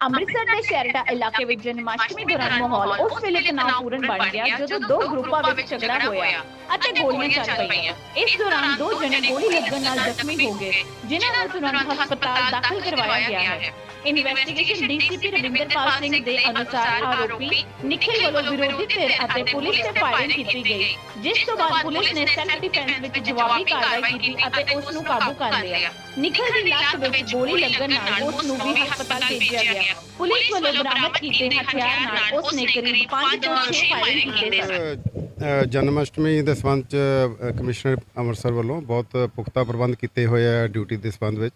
ਅੰਮ੍ਰਿਤਸਰ ਦੇ ਸ਼ਹਿਰਟਾ ਇਲਾਕੇ ਵਿੱਚ ਜਨਮਾਸ਼ਟਮੀ ਦੌਰਾਨ ਮਾਹੌਲ ਉਸ ਵੇਲੇ ਤਣਾਅਪੂਰਨ ਬਣ ਗਿਆ ਜਦੋਂ ਦੋ ਗਰੁੱਪਾਂ ਵਿੱਚ ਝਗੜਾ ਹੋਇਆ ਅਤੇ ਗੋਲੀਆਂ ਚੱਲ ਪਈਆਂ। ਇਸ ਦੌਰਾਨ ਦੋ ਜਣੇ ਗੋਲੀ ਲੱਗਣ ਨਾਲ ਜ਼ਖਮੀ ਹੋ ਗਏ ਜਿਨ੍ਹਾਂ ਨੂੰ ਤੁਰੰਤ ਹਸਪਤਾਲ ਦਾਖਲ ਕਰਵਾਇਆ ਗਿਆ ਹੈ। ਇਨਵੈਸਟੀਗੇਸ਼ਨ ਡੀਸੀਪੀ ਰਵਿੰਦਰਪਾਲ ਸਿੰਘ ਦੇ ਅਨੁਸਾਰ ਆਰੋਪੀ ਨਿਖਿਲ ਵੱਲੋਂ ਵਿਰੋਧੀ ਧਿਰ ਅਤੇ ਪੁਲਿਸ ਤੇ ਫਾਇਰਿੰਗ ਕੀਤੀ ਗਈ ਜਿਸ ਤੋਂ ਬਾਅਦ ਪੁਲਿਸ ਨੇ ਸੈਲਫ ਡਿਫੈਂਸ ਵਿੱਚ ਜਵਾਬੀ ਕਾਰਵਾਈ ਕੀਤੀ ਅਤੇ ਉਸ ਨੂੰ ਕਾਬੂ ਕਰ ਲਿਆ। ਨਿਖਿਲ ਦੀ ਲੱਤ ਵਿੱਚ ਗੋਲੀ ਲੱਗਣ ਨਾਲ ਉਸ ਨੂੰ ਵੀ ਹਸਪਤਾਲ ਭੇਜਿਆ ਗਿਆ ਪੁਲਿਸ ਵੱਲੋਂ ਬਰਾਮਦ ਕੀਤੇ ਹਥਿਆਰ ਨਾਲ ਉਸ ਨੇ ਕਰੀਬ 5 ਤੋਂ 6 ਫਾਇਰਿੰਗ ਕੀਤੇ ਸਨ। ਜਨਮ ਅਸ਼ਟਮੀ ਦੇ ਸੰਬੰਧ ਚ ਅ, ਕਮਿਸ਼ਨਰ ਅੰਮ੍ਰਿਤਸਰ ਵੱਲੋਂ ਬਹੁਤ ਪੁਖਤਾ ਪ੍ਰਬੰਧ ਕੀਤੇ ਹੋਏ ਆ ਡਿਊਟੀ ਦੇ ਸੰਬੰਧ ਵਿੱਚ।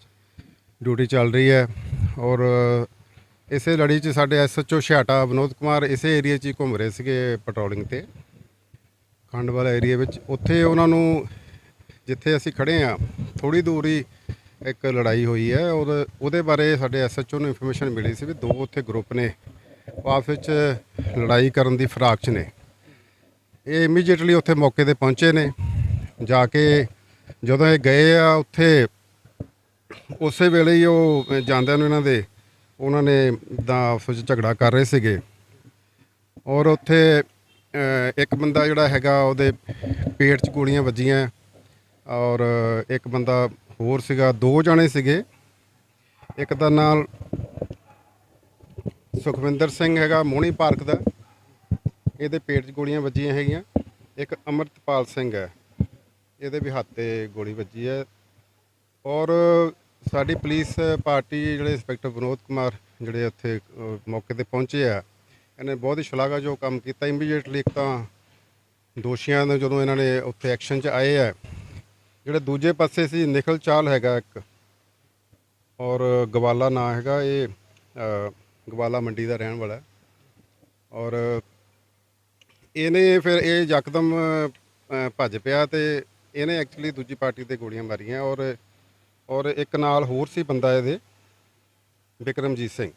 ਡਿਊਟੀ ਚੱਲ ਰਹੀ ਹੈ ਔਰ ਇਸੇ ਲੜੀ 'ਚ ਸਾਡੇ ਐਸਐਚਓ ਛਿਆਟਾ ਵਿਨੋਦ ਕੁਮਾਰ ਇਸੇ ਏਰੀਆ 'ਚ ਹੀ ਘੁੰਮ ਰਹੇ ਸੀਗੇ ਪੈਟਰੋਲਿੰਗ ਤੇ। ਖੰਡ ਵਾਲਾ ਏਰੀਆ ਵਿੱਚ। ਉੱਥੇ ਉਹਨਾਂ ਨੂੰ ਜਿੱਥੇ ਅਸੀਂ ਖੜੇ ਆ ਥੋੜੀ ਦੂਰ ਹੀ ਇੱਕ ਲੜਾਈ ਹੋਈ ਹੈ। ਔਰ ਉਹਦੇ ਬਾਰੇ ਸਾਡੇ ਐਸਐਚਓ ਨੂੰ ਇਨਫੋਰਮੇਸ਼ਨ ਮਿਲੀ ਸੀ ਵੀ ਦੋ ਉੱਥੇ ਗਰੁੱਪ ਨੇ, ਉਹ ਆਪਸ ਵਿੱਚ ਲੜਾਈ ਕਰਨ ਦੀ ਫਰਾਕ 'ਚ ਨੇ। ਇਹ ਇਮੀਡੀਏਟਲੀ ਉੱਥੇ ਮੌਕੇ ਤੇ ਪਹੁੰਚੇ ਨੇ। ਜਾ ਕੇ ਜਦੋਂ ਇਹ ਗਏ ਆ ਉੱਥੇ, ਉਸੇ ਵੇਲੇ ਹੀ ਉਹ ਜਾਂਦਿਆਂ ਨੂੰ ਇਹਨਾਂ ਦੇ, ਉਹਨਾਂ ਨੇ ਦਾ ਆਪਸ ਵਿੱਚ ਝਗੜਾ ਕਰ ਰਹੇ ਸੀਗੇ। ਔਰ ਉੱਥੇ ਇੱਕ ਬੰਦਾ ਜਿਹੜਾ ਹੈਗਾ ਉਹਦੇ ਪੇਟ 'ਚ ਗੋਲੀਆਂ ਵੱਜੀਆਂ। ਔਰ ਇੱਕ ਬੰਦਾ ਹੋਰ ਸੀਗਾ, ਦੋ ਜਣੇ ਸੀਗੇ। ਇੱਕ ਦਾ ਨਾਲ ਸੁਖਵਿੰਦਰ ਸਿੰਘ ਹੈਗਾ, ਮੋਹਣੀ ਪਾਰਕ ਦਾ। ਇਹਦੇ ਪੇਟ 'ਚ ਗੋਲੀਆਂ ਵੱਜੀਆਂ ਹੈਗੀਆਂ। ਇੱਕ ਅਮਰਤਪਾਲ ਸਿੰਘ ਹੈ। ਇਹਦੇ ਵੀ ਹੱਥ ਤੇ ਗੋਲੀ ਵੱਜੀ ਹੈ। ਔਰ ਸਾਡੀ ਪੁਲਿਸ ਪਾਰਟੀ ਜਿਹੜੇ ਇੰਸਪੈਕਟਰ ਵਿਨੋਦ ਕੁਮਾਰ ਜਿਹੜੇ ਉੱਥੇ ਮੌਕੇ ਤੇ ਪਹੁੰਚੇ ਆ, ਇਹਨੇ ਬਹੁਤ ਹੀ ਸ਼ਲਾਘਾਯੋਗ ਕੰਮ ਕੀਤਾ। ਇਮੀਡੀਏਟਲੀ ਇੱਕ ਤਾਂ ਦੋਸ਼ੀਆਂ ਨੂੰ ਜਦੋਂ ਇਹਨਾਂ ਨੇ ਉੱਥੇ ਐਕਸ਼ਨ 'ਚ ਆਏ ਆ ਜਿਹੜੇ ਦੂਜੇ ਪਾਸੇ ਸੀ, ਨਿਖਲ ਚਾਲ ਹੈਗਾ ਇੱਕ। ਔਰ ਗਵਾਲਾ ਨਾਂ ਹੈਗਾ, ਇਹ ਗਵਾਲਾ ਮੰਡੀ ਦਾ ਰਹਿਣ ਵਾਲਾ। ਔਰ ਇਹਨੇ ਫਿਰ ਇਹ ਯਕਦਮ ਭੱਜ ਪਿਆ ਤੇ ਇਹਨੇ ਐਕਚੁਅਲੀ ਦੂਜੀ ਪਾਰਟੀ ਤੇ ਗੋਲੀਆਂ ਮਾਰੀਆਂ। ਔਰ ਔਰ ਇੱਕ ਨਾਲ ਹੋਰ ਸੀ ਬੰਦਾ ਇਹਦੇ, ਵਿਕਰਮਜੀਤ ਸਿੰਘ।